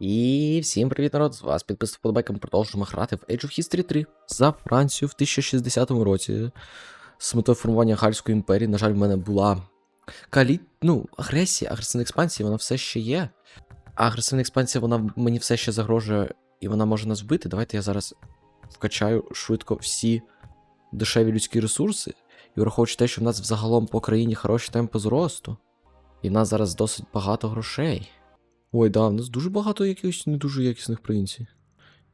І всім привіт, народ! З вас підписав подобайка. Ми продовжуємо грати в Age of History 3 за Францію в 1060 році. З метою формування Гальської імперії. На жаль, в мене була калі... ну, агресія, агресивна експансія, вона все ще є. Агресивна експансія, вона мені все ще загрожує, і вона може нас вбити. Давайте я зараз вкачаю швидко всі дешеві людські ресурси. І враховуючи те, що в нас взагалом по країні хороші темпи зросту. І в нас зараз досить багато грошей. Ой, да, в нас дуже багато якихось не дуже якісних провінцій.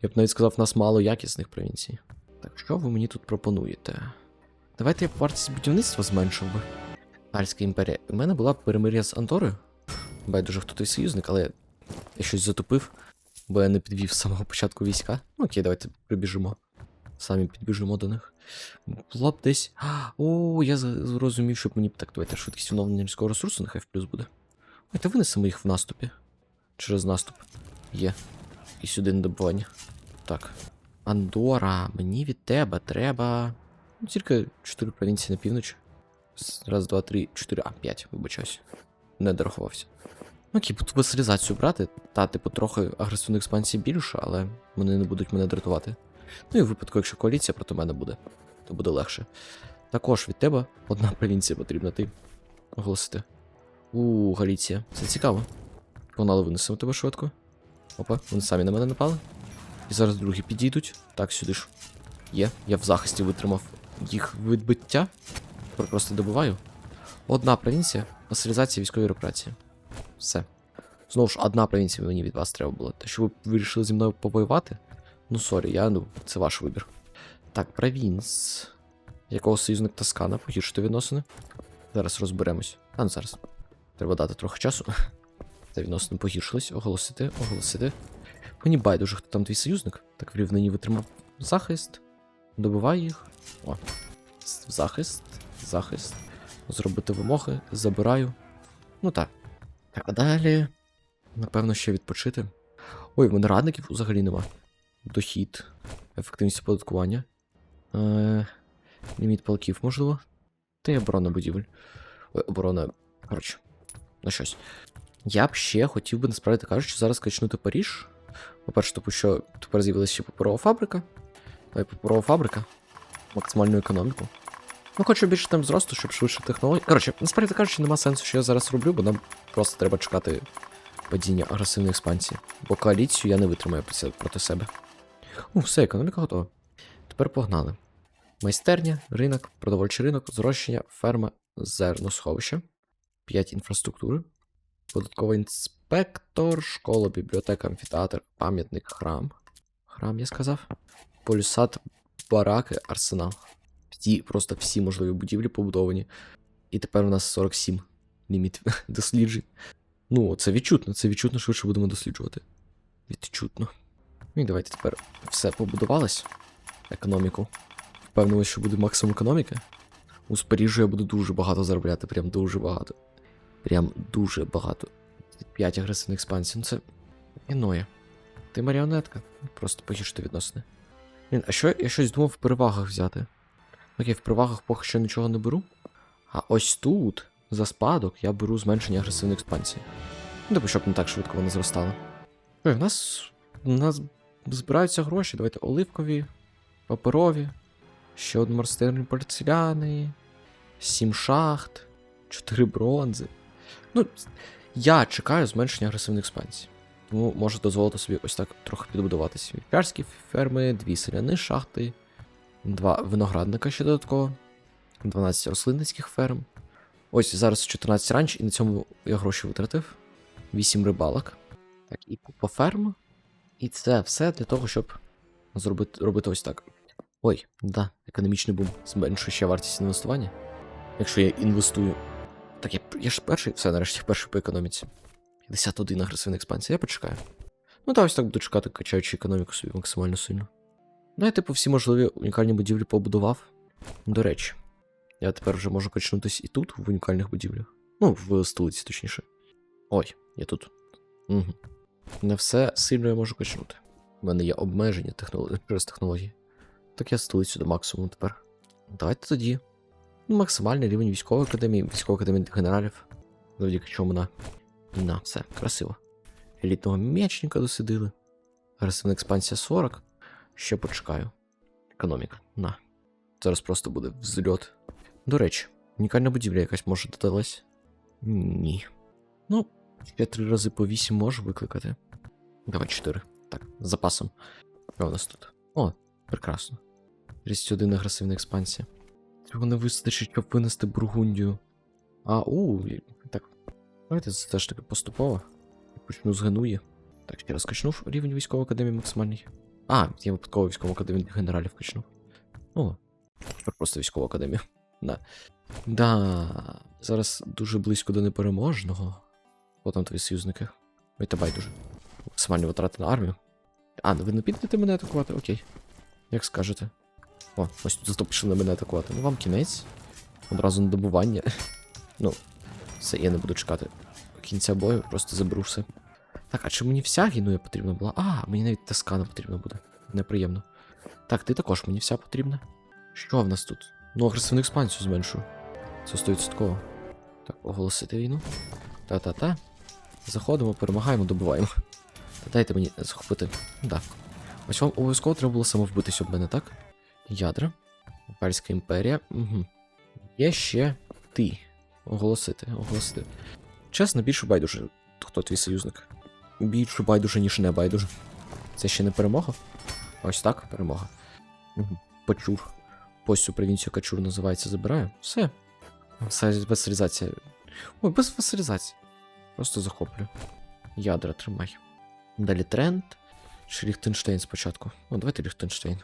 Я б навіть сказав, в нас мало якісних провінцій. Так що ви мені тут пропонуєте? Давайте я вартість будівництва зменшив би. Альська імперія. У мене була перемир'я з Андорою. Байдуже, хто той союзник, але я щось затупив, бо я не підвів з самого початку війська. Ну окей, давайте прибіжимо. Самі підбіжимо до них. Було б десь. О, я зрозумів, щоб мені. Так, давайте швидкість відновлення людського ресурсу, нехай в плюс буде. Давайте винесемо їх в наступі. Через наступ. Є. І сюди на добування. Так. Андора, мені від тебе треба. Ну, тільки 4 провінції на північ. Раз, два, три, чотири. А, п'ять, вибачаюсь. Не дорахувався. Ну, окей, буду васалізацію брати. Та, типу, трохи агресивної експансії більше, але вони не будуть мене дратувати. Ну і в випадку, якщо коаліція проти мене буде, то буде легше. Також від тебе одна провінція потрібна, ти оголосити. У, Галіція. Це цікаво. Погнали винесемо тебе швидко. Опа, вони самі на мене напали. І зараз другі підійдуть. Так, сюди ж. Є. Я в захисті витримав їх відбиття. Тепер просто добиваю. Одна провінція, васалізація військової репрації. Все. Знову ж, одна провінція мені від вас треба було. Те, що ви вирішили зі мною повоювати. Ну, сорі, я ну, це ваш вибір. Так, провінц. Якого союзник Тоскана? Погіршити відносини. Зараз розберемось. А ну зараз. Треба дати трохи часу. Та відносини погіршились. Оголосити, оголосити. Мені байдуже, хто там твій союзник. Так в рівнині витримав захист. Добивай їх. О. Захист. Захист. Зробити вимоги. Забираю. Ну так. Так, а далі. Напевно, ще відпочити. Ой, в мене радників взагалі нема. Дохід. Ефективність оподаткування. Е, ліміт полків, можливо. Та й оборона будівель. Ой, оборона. Коротше, ну щось. Я б ще хотів би, насправді кажучи, зараз качнути Паріж. По-перше, тому що тепер з'явилася ще паперова фабрика. Давай паперова фабрика. Максимальну економіку. Ну, хочу більше там зросту, щоб швидше технології. Коротше, насправді кажучи, нема сенсу, що я зараз роблю, бо нам просто треба чекати падіння агресивної експансії. Бо коаліцію я не витримаю проти- себе. У, все, економіка готова. Тепер погнали. Майстерня, ринок, продовольчий ринок, зрощення, ферма, зерносховище, 5 інфраструктури, податковий інспектор, школа, бібліотека, амфітеатр, пам'ятник, храм. Храм, я сказав. Полюсад, бараки, арсенал. Всі, просто всі можливі будівлі побудовані. І тепер у нас 47 ліміт досліджень. Ну, це відчутно, це відчутно швидше будемо досліджувати. Відчутно. Ну і давайте тепер все побудувалось. Економіку. Впевнилось, що буде максимум економіки. У Парижу я буду дуже багато заробляти, прям дуже багато. Прям дуже багато. 5 агресивних експансій. Ну це іноє. Ти маріонетка. Просто погіршити відносини. Блін, а що я щось думав в перевагах взяти? Окей, в перевагах поки що нічого не беру. А ось тут, за спадок, я беру зменшення агресивної експансії. Ну, типу, щоб не так швидко вони зростали. Ой, в нас. У нас збираються гроші. Давайте оливкові, паперові, ще один морстирні порцеляни, сім шахт, чотири бронзи. Ну, я чекаю зменшення агресивної експансії. Тому можу дозволити собі ось так трохи підбудуватися. Вівчарські ферми, дві селяни шахти, два виноградника ще додатково, 12 рослинницьких ферм. Ось зараз 14 ранч, і на цьому я гроші витратив. 8 рибалок. Так, і купа ферм. І це все для того, щоб зробити робити ось так. Ой, да, економічний бум зменшує ще вартість інвестування. Якщо я інвестую. Так, я, я ж перший, все, нарешті перший по економіці. 51 агресивна експансія, я почекаю. Ну та ось так буду чекати, качаючи економіку собі максимально сильно. Ну, я, типу, всі можливі унікальні будівлі побудував. До речі, я тепер вже можу качнутись і тут, в унікальних будівлях. Ну, в столиці, точніше. Ой, я тут. Угу. Не все сильно я можу качнути. У мене є обмеження технолог... через технології. Так я столицю до максимуму тепер. Давайте тоді. Ну, максимальний рівень військової академії, військової академії генералів. Завдяки чому на. На, все, красиво. елітного м'ячника досидили. Агресивна експансія 40. Ще почекаю. Економіка. На. Зараз просто буде взльот. До речі, унікальна будівля якась може додалась? Ні. Ну, ще три рази по 8 можу викликати. Давай 4. Так, з запасом. Що у нас тут? О, прекрасно. 31 агресивна експансія. Цього не вистачить, щоб винести Бургундію. А, у, так. Давайте це теж таки поступово. Почну з Генуї. Так, ще раз качнув рівень військової академії максимальний. А, я випадково військову академію генералів качнув. О, тепер просто військову академію. Да. Да. Зараз дуже близько до непереможного. О, там твої союзники. Ой, та байдуже. Максимальні витрати на армію. А, ну ви не підете мене атакувати? Окей. Як скажете. О, ось тут зато пішли на мене атакувати. Ну вам кінець. Одразу на добування. ну, все, я не буду чекати кінця бою, просто заберу все. Так, а чи мені вся гінуя потрібна була? А, мені навіть таскана потрібна буде. Неприємно. Так, ти також мені вся потрібна. Що в нас тут? Ну, агресивну експансію зменшую. Це 100%. Так, оголосити війну. Та-та-та. Заходимо, перемагаємо, добиваємо. Та дайте мені захопити. Так. Ось вам обов'язково треба було самовбитись об мене, так? Ядра. Пальська імперія. Угу. Є ще ти. Оголосити, оголосити. Чесно, більше байдуже, хто твій союзник. Більше байдуже, ніж не байдуже. Це ще не перемога? Ось так, перемога. Угу. Почур. Ось цю провінцію Качур називається, забираю. Все. Все реалізації. Ой, без васалізації. Просто захоплю. Ядра тримай. Далі тренд. Чи Ліхтенштейн спочатку. О, давайте Ліхтенштейн.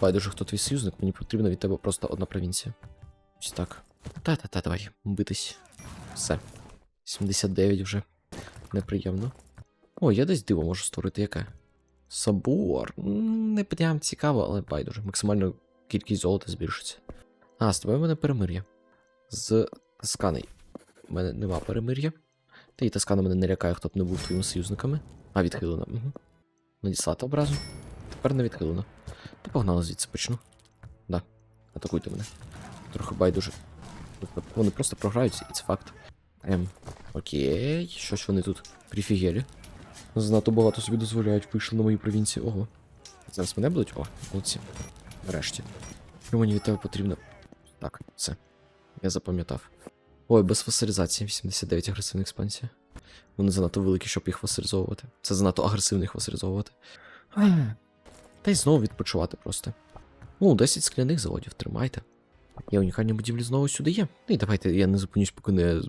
Байдуже, хто твій союзник, мені потрібна від тебе просто одна провінція. Ось так. Та-та-та, давай, битись. Все. 79 вже. Неприємно. О, я десь диво можу створити яке. Собор. Не прям цікаво, але байдуже. Максимально кількість золота збільшиться. А, з тобою в мене перемир'я. З Тасканою. У мене нема перемир'я. Та і Таскана мене не лякає, хто б не був твоїми союзниками. А, відхилено. Угу. Надіслати образу. Тепер не відхилено. Та погнали звідси почну. Да. Атакуйте мене. Трохи байдуже. Вони просто програються, і це факт. Ем, окей, щось вони тут прифігелі. Занадто багато собі дозволяють, вийшли на мої провінції. Ого. Зараз мене будуть? О, молодці. Нарешті. Що мені від тебе потрібно? Так, все. Я запам'ятав. Ой, без фасилізації 89 агресивна експансія. Вони занадто великі, щоб їх фасилізовувати. Це занадто агресивно їх фасилізовувати. Та й знову відпочивати просто. О, 10 скляних заводів, тримайте. Я унікальні будівлі знову сюди є. Ну і давайте я не зупинюсь, поки не,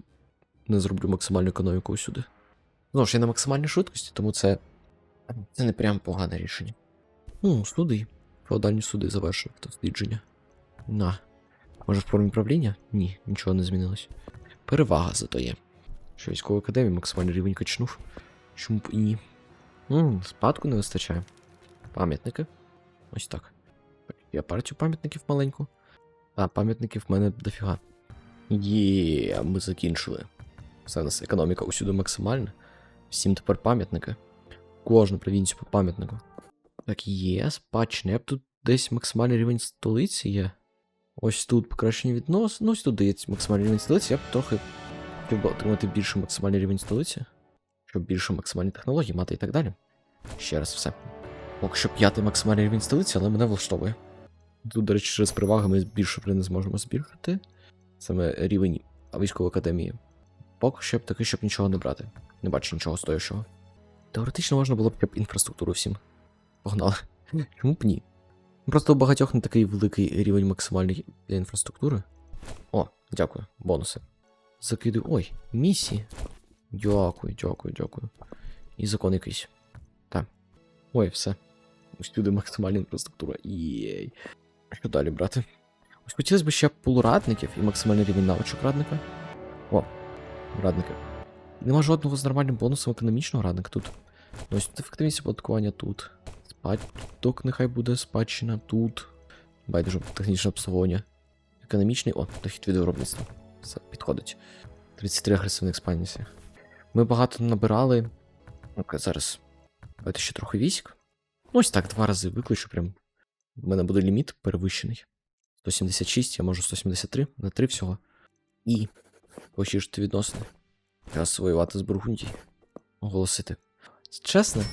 не зроблю максимальну економіку сюди. Знову ж я на максимальній швидкості, тому це. Це не прям погане рішення. Ну, суди. Феодальні суди завершили дослідження. На. Може, в формі правління? Ні, нічого не змінилось. Перевага зато є. Що військової академії максимальний рівень качнув. Чому б і ні? Ммм, спадку не вистачає. Пам'ятники. Ось так. Я партію пам'ятників маленьку. А, пам'ятників в мене дофіга. Є, ми закінчили. Все у нас економіка усюди максимальна. Всім тепер пам'ятники. Кожну провінцію по пам'ятнику. Так, є, спадщина. Я б тут десь максимальний рівень столиці є. Ось тут покращення відносин. Ну, ось тут дається максимальний рівень столиці. Я б трохи хотів би отримати більше максимальний рівень столиці. Щоб більше максимальні технології мати і так далі. Ще раз все. Поки що п'ятий максимальний рівень столиці, але мене влаштовує. Тут, до речі, через переваги ми більше не зможемо збільшити. Саме рівень військової академії. Поки що б таки, щоб нічого не брати. Не бачу нічого стоящого. Теоретично можна було б інфраструктуру всім. Погнали. Чому б ні? Просто у багатьох не такий великий рівень максимальний для інфраструктури. О, дякую, бонуси. Закидую. Ой, місії. Дякую, дякую, дякую. І закон якийсь. Так. Ой, все. Туди максимальна інфраструктура. Єй. Що далі брати? Ось хотілося б ще полурадників і максимальний рівень навичок радника. О, радники. Нема жодного з нормальним бонусом економічного радника тут. Ну, ось ефективність оподаткування тут. Спадок нехай буде спадщина тут. Байдуже технічне обслуговування. Економічний. О, дохід від виробництва. Все, підходить. 33 агресивна експансія. Ми багато набирали. Ну-ка, зараз. Давайте ще трохи військ. Ось так, два рази викличу прям. У мене буде ліміт перевищений. 176, я можу 173, на 3 всього. І пощішити відносини. Зараз воювати з Бургундією. Оголосити. Чесно,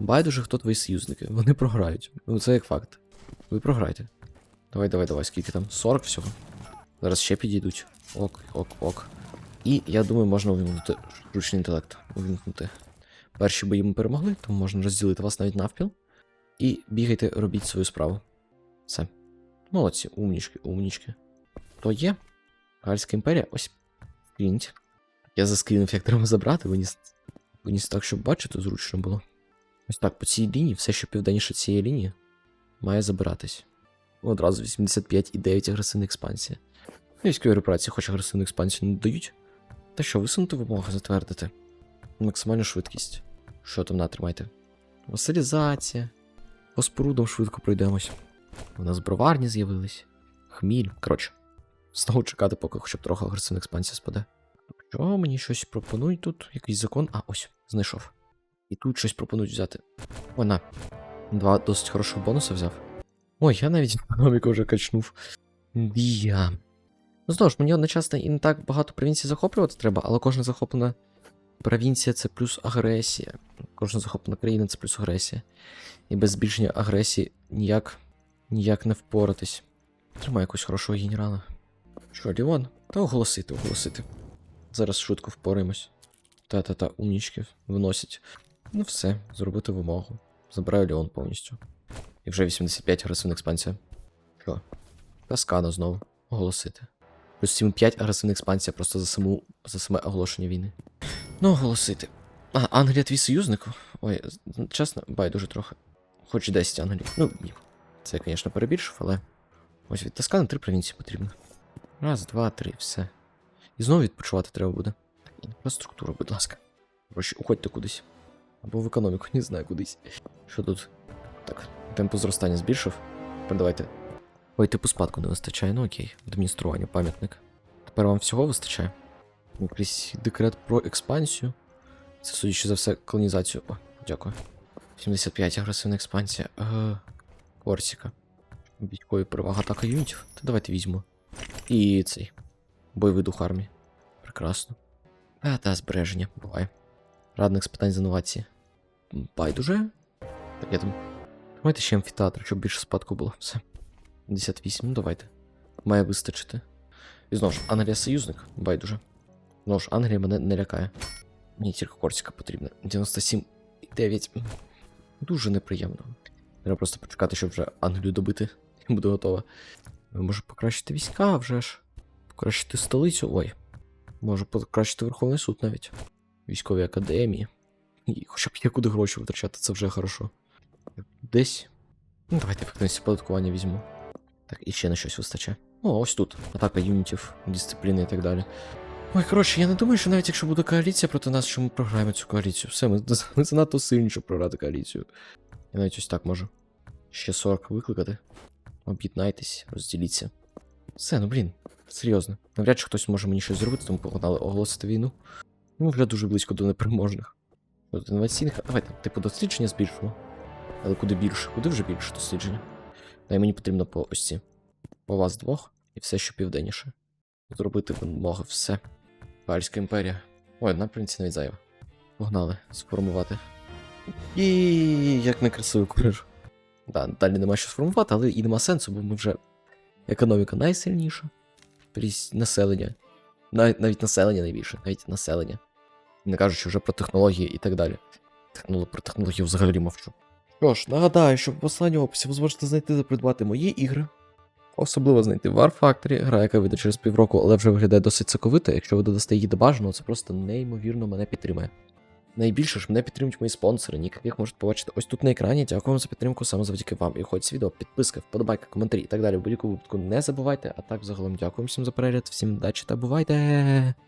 байдуже, хто твої союзники. Вони програють. Ну це як факт. Ви програєте. Давай, давай, давай, скільки там? 40 всього. Зараз ще підійдуть. Ок, ок, ок. І я думаю, можна увімкнути штучний інтелект. Увімкнути. Перші бої ми перемогли, тому можна розділити вас навіть навпіл. І бігайте, робіть свою справу. Все. Молодці, умнічки, умнічки. То є. Гальська імперія, ось. Скрініть. Я заскрінив, як треба забрати, виніс, виніс так, щоб бачити, зручно було. Ось так, по цій лінії, все, що південніше цієї лінії, має забиратись. Одразу 85,9 агресивна експансія. Військові репарації, хоч агресивну експансію не дають. Та що, висунути вимоги затвердити? Максимальну швидкість. Що там натримайте? Василізація. По спорудам швидко пройдемось. У нас броварні з'явились. Хміль. Коротше, знову чекати, поки хоча б трохи агресивна експансія спаде. Що мені щось пропонують тут? Якийсь закон? А, ось, знайшов. І тут щось пропонують взяти. Вона. Два досить хороших бонуси взяв. Ой, я навіть економіку вже качнув. Я. Ну знову ж, мені одночасно і не так багато провінцій захоплювати треба, але кожна захоплена провінція це плюс агресія. Кожна захоплена країна це плюс агресія. І без збільшення агресії ніяк ніяк не впоратись. Тримай якогось хорошого генерала. Що, Ліон? Та оголосити, оголосити. Зараз швидко впораємось. Та-та-та, умнічки виносять. Ну все, зробити вимогу. Забираю Ліон повністю. І вже 85 агресивна експансія. Що? Таскано знову. Оголосити. Плюс 7,5 агресивна експансія просто за саму за саме оголошення війни. Ну, оголосити. А, Англія твій союзник? Ой, чесно, байдуже трохи. Хоч і 10 Англій. Ну, ні. Це я, звісно, перебільшив, але. Ось від Тоскани три провінції потрібно. Раз, два, три, все. І знову відпочивати треба буде. Інфраструктура, будь ласка. Гроші, уходьте кудись. Або в економіку, не знаю кудись. Що тут? Так, темпу зростання збільшив. Тепер давайте. Ой, типу спадку не вистачає, ну окей. Адміністрування, пам'ятник. Тепер вам всього вистачає. Якийсь декрет про експансію. Це, судячи за все, колонізацію. О, дякую. 75 агресивна експансія. Е, Корсіка. Військові перевага атака юнітів. Та давайте візьмемо. І цей. Бойовий дух армії. Прекрасно. А, та збереження, буває. Радник з питань з інновації. Байдуже. Так, я там. Давайте ще амфітеатр, щоб більше спадку було. Все. 58, ну давайте. Має вистачити. І знову ж, Англія союзник, байдуже. Знову ж, Англія мене не лякає. Мені тільки Корсіка потрібна. 97,9. Дуже неприємно. Треба просто почекати, щоб вже Англію добити. І буде готова. Може покращити війська вже ж. Покращити столицю. Ой. Може покращити Верховний суд навіть. Військові академії. І хоча б є куди гроші витрачати, це вже хорошо. Десь. Ну, давайте ефективність оподаткування візьму. Так, і ще на щось вистачає. О, ось тут. Атака юнітів, дисципліни і так далі. Ой, коротше, я не думаю, що навіть якщо буде коаліція проти нас, що ми програємо цю коаліцію. Все, ми, ми занадто сильні, щоб програти коаліцію. Я навіть ось так можу. Ще 40 викликати. Об'єднайтесь, розділіться. Все, ну блін, серйозно. Навряд чи хтось може мені щось зробити, тому погнали оголосити війну. Ну, вже дуже близько до непереможних. От інноваційних. Давайте, типу, дослідження збільшимо. Але куди більше? Куди вже більше дослідження? Дай мені потрібно по ось ці. По вас двох і все, що південніше. Зробити вимоги, все. Гальська імперія. Ой, одна принці навіть зайва. Погнали, сформувати. І як некрасиво куриш. Да, далі нема що сформувати, але і нема сенсу, бо ми вже економіка найсильніша. Прісь населення. Навіть, навіть населення найбільше, навіть населення. Не кажучи вже про технології і так далі. Технолог, про технологію взагалі мовчу. Що ж, нагадаю, що в посланні описі ви зможете знайти та придбати мої ігри. Особливо знайти War Factory, гра, яка вийде через півроку, але вже виглядає досить соковито. Якщо ви додасте її до бажаного, це просто неймовірно мене підтримає. Найбільше ж мене підтримують мої спонсори, ніяк їх можете побачити ось тут на екрані. Дякую вам за підтримку саме завдяки вам. І хоч відео, підписка, вподобайка, коментарі і так далі. В будь-якому випадку не забувайте. А так, загалом, дякую всім за перегляд, всім удачі та бувайте!